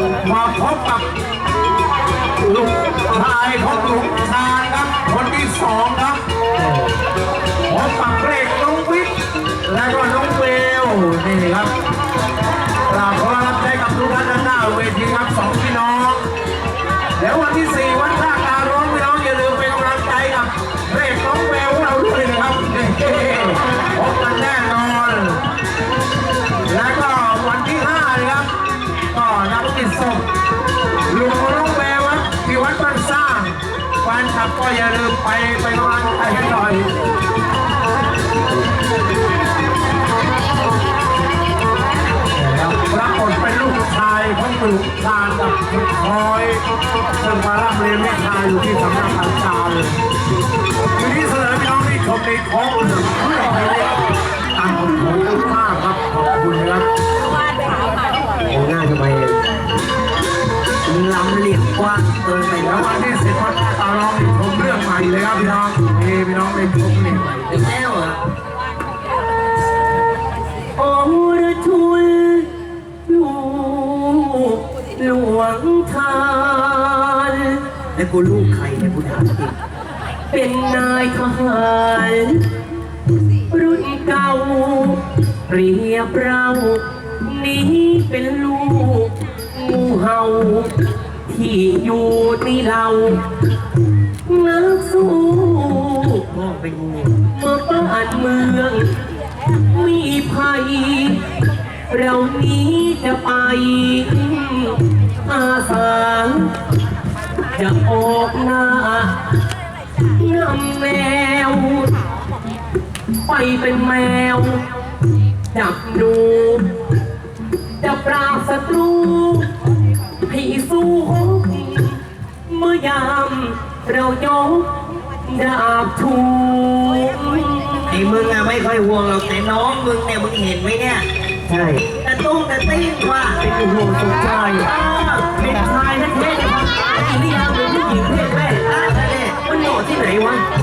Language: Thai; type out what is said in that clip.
มาพบกับลูกชายของหลวงชาครับ คนที่สองครับพบกับเรกน้องวิทย์และก็น้องเวลนี่ครับกราบขอรับใจกับทุกท่านด้านหน้าเวทีครับสองพี่น้องเดี๋ยววันที่สี่วัน ลุงน้องแววครับที่วัดบ้านสร้างแฟนคลับก็อย่าลืมไปไปกำลังใจให้หน่อยนะครับปรากเป็นลูกชายของปลูกชาญกับคอยซึ่งมาร่ำเรียนวิชายอยู่ที่สำนักการชาเลยทีนี้เสนอพี่น้องที่ชมในท้องหนึ่งเพื่อให้ได้ตามผมขอบคุณมากครับขอบคุณครับ ลำเหลี่ยมกว้างเกินไปแล้วววันที่สิบวันตาลองชมเรื่องใหม่เลยครับพี่น้องนี่พี่น้องได้ชมนี่อีกแล้วอโอระทุลลูกหลวงทานแล้วกูลูกใครเนี่ยกูถามจริงเป็นนายทหารรุ่นเก่าเรียบเรานี้เป็นลูกงูเห่า ที่อยู่ในเรานักสู้พ่อเป็นงูเมื่อบ้านเมือง มีภัย เรานี้จะไปอาสาจะออกหน้านำแมว ไปเป็นแมว จับดูจะปราบศัตรู เรายกดาบทูไอ้มึงอะไม่ค่อยห่วงหรอกแต่น้องมึงเนี่ยมึงเห็นไหมเนี่ยใช่ตะตุ้งตะติ้งว่าเป็นห่วงสนใจเออ